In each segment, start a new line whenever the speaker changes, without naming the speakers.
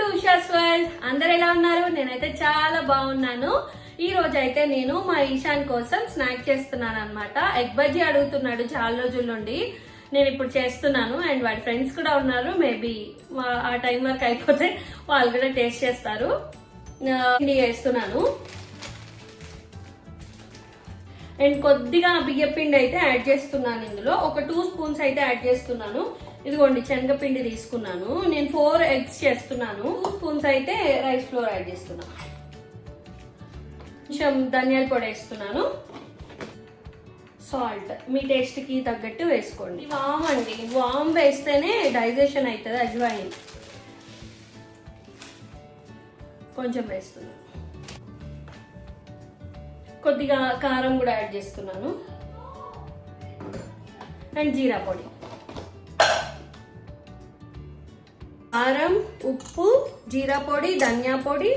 Deepika's world అందరు ఎలా ఉన్నారు? నేనైతే చాలా బాగున్నాను. ఈ రోజు అయితే నేను మా ఈశాన్ కోసం స్నాక్ చేస్తున్నాను అనమాట ఎగ్ బజ్జీ అడుగుతున్నాడు చాలా రోజుల నుండి. నేను ఇప్పుడు చేస్తున్నాను. అండ్ వాడి ఫ్రెండ్స్ కూడా ఉన్నారు. మేబీ ఆ టైం వరకు అయిపోతే వాళ్ళు కూడా టేస్ట్ చేస్తారు. ఆ, చేస్తున్నాను. అండ్ కొద్దిగా బియ్య పిండి అయితే యాడ్ చేస్తున్నాను ఇందులో. ఒక టూ స్పూన్స్ అయితే యాడ్ చేస్తున్నాను. ఇదిగోండి శనగపిండి తీసుకున్నాను. నేను ఫోర్ ఎగ్స్ చేస్తున్నాను. టూ స్పూన్స్ అయితే రైస్ ఫ్లోర్ యాడ్ చేస్తున్నాను కొంచెం ధనియాల పొడి వేస్తున్నాను. సాల్ట్ మీ టేస్ట్కి తగ్గట్టు వేసుకోండి. వామ్ అండి. వామ్ వేస్తేనే డైజెషన్ అవుతుంది అజ్వాయిన్. కొంచెం వేస్తున్నాను. కొద్దిగా కారం కూడా యాడ్ చేస్తున్నాను. అండ్ జీరా పొడి. కారం ఉప్పు జీరా పొడి ధనియా పొడి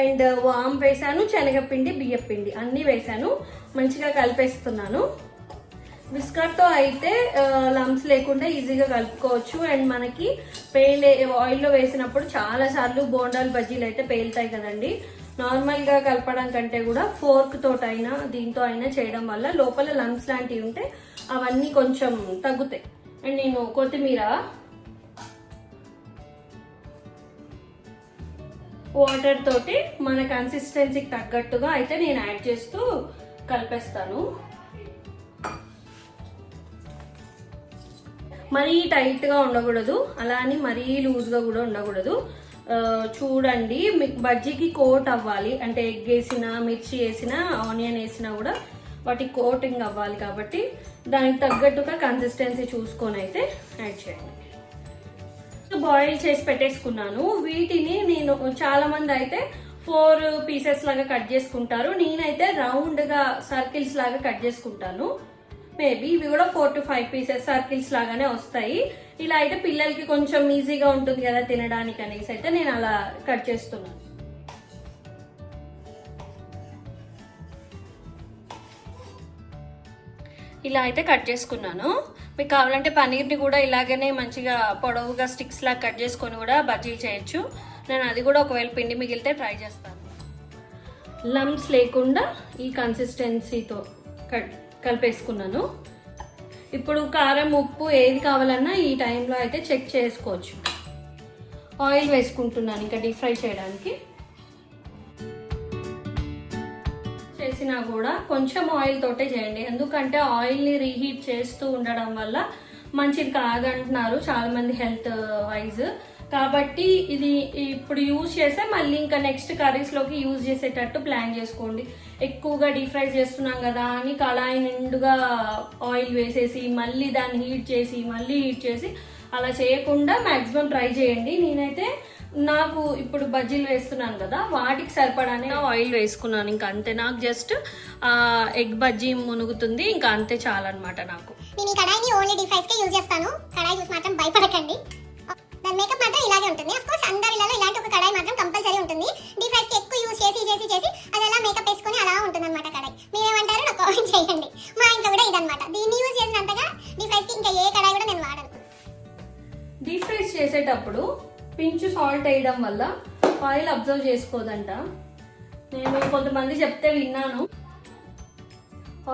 అండ్ uh, వామ్ వేసాను శనగపిండి బియ్యపిండి అన్నీ వేసాను. మంచిగా కలిపేస్తున్నాను. విస్కర్తో అయితే uh, లంప్స్ లేకుండా ఈజీగా కలుపుకోవచ్చు. అండ్ మనకి పేల్ ఆయిల్లో వేసినప్పుడు చాలా సార్లు బోండాలు బజ్జీలు అయితే పేలుతాయి కదండి. నార్మల్గా కలపడం కంటే కూడా ఫోర్క్ తోటైనా దీంతో అయినా చేయడం వల్ల లోపల లంప్స్ లాంటివి ఉంటే అవన్నీ కొంచెం తగ్గుతాయి. అండ్ నేను కొత్తిమీర వాటర్ తోటి మన కన్సిస్టెన్సీకి తగ్గట్టుగా అయితే నేను యాడ్ చేస్తూ కలిపేస్తాను. మరీ టైట్గా ఉండకూడదు. అలా అని మరీ లూజ్గా కూడా ఉండకూడదు. చూడండి మీకు బజ్జీకి కోట్ అవ్వాలి. అంటే ఎగ్ వేసినా మిర్చి వేసినా ఆనియన్ వేసినా కూడా వాటికి కోటింగ్ అవ్వాలి కాబట్టి దానికి తగ్గట్టుగా కన్సిస్టెన్సీ చూసుకొని అయితే యాడ్ చేయండి. బాయిల్ చేసి పెట్టేసుకున్నాను. వీటిని నేను చాలా మంది అయితే ఫోర్ పీసెస్ లాగా కట్ చేసుకుంటారు. నేనైతే రౌండ్గా సర్కిల్స్ లాగా కట్ చేసుకుంటాను. మేబీ ఇవి కూడా four to five pieces circles లాగానే వస్తాయి. ఇలా అయితే పిల్లలకి కొంచెం ఈజీగా ఉంటుంది కదా తినడానికి అనేసి అయితే నేను అలా కట్ చేస్తున్నాను. ఇలా అయితే కట్ చేసుకున్నాను. మీకు కావాలంటే పన్నీర్ని కూడా ఇలాగనే మంచిగా పొడవుగా స్టిక్స్ లాగా కట్ చేసుకొని కూడా బజ్జీలు చేయొచ్చు. నేను అది కూడా ఒకవేళ పిండి మిగిలితే ట్రై చేస్తాను. లమ్స్ లేకుండా ఈ కన్సిస్టెన్సీతో కట్ కలిపేసుకున్నాను. ఇప్పుడు కారం ఉప్పు ఏది కావాలన్నా ఈ టైంలో అయితే చెక్ చేసుకోవచ్చు. ఆయిల్ వేసుకుంటున్నాను ఇంకా డీప్ ఫ్రై చేయడానికి. చేసినా కూడా కొంచెం ఆయిల్ తోటే చేయండి. ఎందుకంటే ఆయిల్ని రీహీట్ చేస్తూ ఉండడం వల్ల మంచిది కాదంటున్నారు చాలా మంది హెల్త్ వైజ్ కాబట్టి ఇది ఇప్పుడు యూజ్ చేస్తే మళ్ళీ ఇంకా నెక్స్ట్ కర్రీస్లోకి యూజ్ చేసేటట్టు ప్లాన్ చేసుకోండి. ఎక్కువగా డీప్ ఫ్రై చేస్తున్నాం కదా అని కళాయి నిండుగా ఆయిల్ వేసేసి మళ్ళీ దాన్ని హీట్ చేసి మళ్ళీ హీట్ చేసి అలా చేయకుండా మాక్సిమం ట్రై చేయండి. నేనైతే నాకు ఇప్పుడు బజ్జీలు వేస్తున్నాను కదా వాటికి సరిపడానే ఆయిల్ వేసుకున్నాను. ఇంకా అంతే. నాకు జస్ట్ ఎగ్ బజ్జీ మునుగుతుంది. ఇంకా అంతే చాలన్నమాట నాకు.
నేను ఈ కడాయిని ఓన్లీ డీప్ ఫ్రైస్ కే యూజ్ చేస్తాను. కడాయి చూసి మాత్రం భయపడకండి.
చేసేటప్పుడు పించు సాల్ట్ వేయడం వల్ల ఆయిల్ అబ్జర్వ్ చేసుకోదంట. నేను కొంతమంది చెప్తే విన్నాను.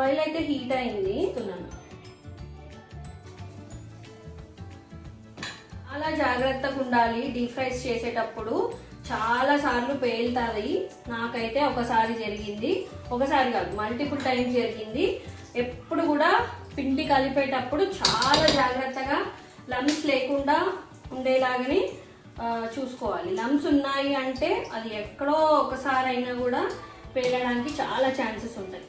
ఆయిల్ అయితే హీట్ అయింది. తిన్నాను చాలా జాగ్రత్తగా ఉండాలి. డీప్ ఫ్రైస్ చేసేటప్పుడు చాలా సార్లు పేలుతాయి. నాకైతే ఒకసారి జరిగింది. ఒకసారి కాదు మల్టిపుల్ టైమ్స్ జరిగింది. ఎప్పుడు కూడా పిండి కలిపేటప్పుడు చాలా జాగ్రత్తగా లమ్స్ లేకుండా ఉండేలాగానే చూసుకోవాలి. లమ్స్ ఉన్నాయి అంటే అది ఎక్కడో ఒకసారి అయినా కూడా పేలడానికి చాలా ఛాన్సెస్ ఉంటాయి.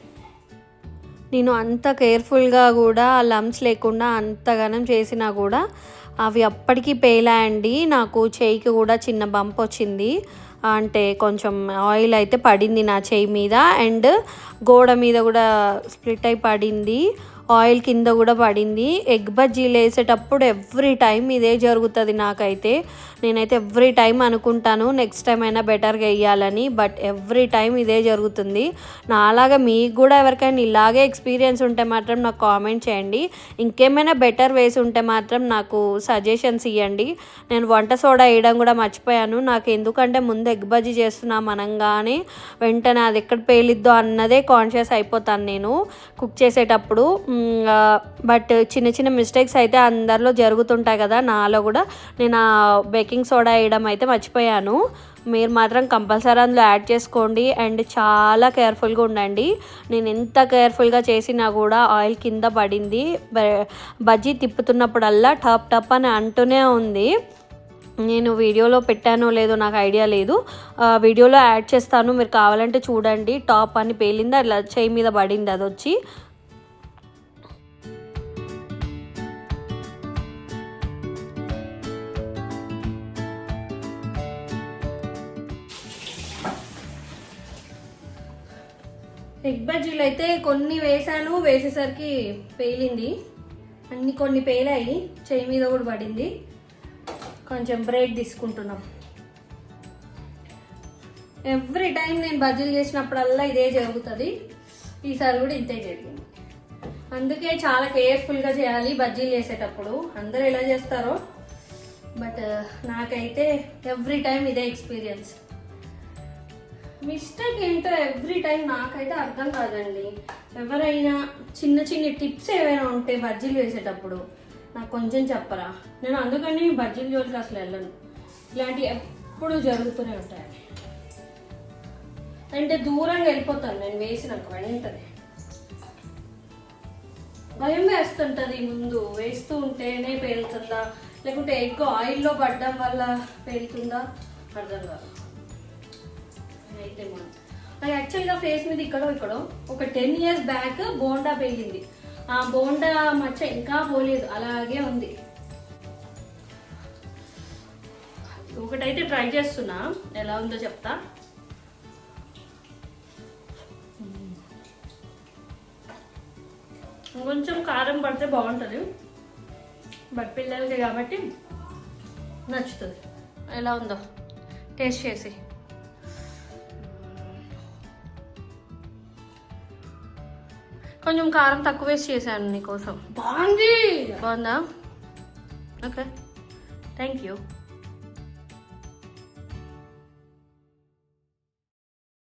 నేను అంత కేర్ఫుల్గా కూడా లమ్స్ లేకుండా అంతగానం చేసినా కూడా అవి అప్పటికి పేలాయండి. నాకు చేయికి కూడా చిన్న బంప్ వచ్చింది. అంటే కొంచెం ఆయిల్ అయితే పడింది నా చేయి మీద అండ్ గోడ మీద కూడా స్ప్లిట్ అయి పడింది. ఆయిల్ కింద కూడా పడింది. ఎగ్ బజ్జీలు వేసేటప్పుడు ఎవ్రీ టైం ఇదే జరుగుతుంది నాకైతే. నేనైతే ఎవ్రీ టైం అనుకుంటాను నెక్స్ట్ టైం అయినా బెటర్గా వేయాలని బట్ ఎవ్రీ టైం ఇదే జరుగుతుంది. నాలాగా మీకు కూడా ఎవరికైనా ఇలాగే ఎక్స్పీరియన్స్ ఉంటే మాత్రం నాకు కామెంట్ చేయండి. ఇంకేమైనా బెటర్ వేసి ఉంటే మాత్రం నాకు సజెషన్స్ ఇవ్వండి నేను వంట సోడా వేయడం కూడా మర్చిపోయాను. నాకు ఎందుకంటే ముందు ఎగ్ బజ్జీ చేస్తున్నాం అనగానే వెంటనే అది ఎక్కడ పేలిద్దో అన్నదే కాన్షియస్ అయిపోతాను నేను కుక్ చేసేటప్పుడు. బట్ చిన్న చిన్న మిస్టేక్స్ అయితే అందరిలో జరుగుతుంటాయి కదా నాలో కూడా. నేను ఆ బేకింగ్ సోడా వేయడం అయితే మర్చిపోయాను. మీరు మాత్రం కంపల్సరీ అందులో యాడ్ చేసుకోండి అండ్ చాలా కేర్ఫుల్గా ఉండండి. నేను ఎంత కేర్ఫుల్గా చేసినా కూడా ఆయిల్ కింద పడింది. బ- బజ్జీ తిప్పుతున్నప్పుడల్లా టప్ టప్ అని అంటూనే ఉంది. నేను వీడియోలో పెట్టానో లేదో నాకు ఐడియా లేదు. వీడియోలో యాడ్ చేస్తాను. మీరు కావాలంటే చూడండి. టాప్ అని పేలింది. అట్లా చేయి మీద పడింది అది వచ్చి
ఎగ్ బజ్జీలు అయితే కొన్ని వేసాను. వేసేసరికి పేలింది. అన్ని కొన్ని పేలాయి. చేయి మీద కూడా పడింది. కొంచెం బ్రేక్ తీసుకుంటున్నాం. ఎవ్రీ టైం నేను బజ్జీలు చేసినప్పుడల్లా ఇదే జరుగుతుంది. ఈసారి కూడా ఇంతే జరిగింది. అందుకే చాలా కేర్ఫుల్గా చేయాలి బజ్జీలు చేసేటప్పుడు. అందరూ ఎలా చేస్తారో. బట్ uh, నాకైతే ఎవ్రీ టైం ఇదే ఎక్స్పీరియన్స్ మిస్టేక్ ఏంటో ఎవ్రీ టైం నాకైతే అర్థం కాదండి. ఎవరైనా చిన్న చిన్న టిప్స్ ఏవైనా ఉంటే బజ్జీలు వేసేటప్పుడు నాకు కొంచెం చెప్పరా? నేను అందుకని బజ్జీల జోలికి అసలు వెళ్ళను. ఇలాంటివి ఎప్పుడు జరుగుతూనే ఉంటాయి. అంటే దూరంగా వెళ్ళిపోతాను నేను వేసినాక వెంటనే. భయం వేస్తుంటుంది ముందు. వేస్తూ ఉంటేనే పేలుతుందా? లేకుంటే ఎక్కువ ఆయిల్లో పడడం వల్ల పేలుతుందా? అర్థం కాదు. అయితే మనం నాకు యాక్చువల్గా ఫేస్ మీద ఇక్కడో ఇక్కడో ఒక టెన్ ఇయర్స్ బ్యాక్ బోండా పెరిగింది ఆ బోండా మచ్చ ఇంకా పోలేదు అలాగే ఉంది. ఒకటైతే ట్రై చేస్తున్నా ఎలా ఉందో చెప్తా. కొంచెం కారం పడితే బాగుంటుంది బట్ పిల్లలకి కాబట్టి నచ్చుతుంది. ఎలా ఉందో టేస్ట్ చేసి. కొంచెం కారం తక్కువ వేసి చేశాను నీకోసం. బాగుంది. బాగుందా? ఓకే. Thank you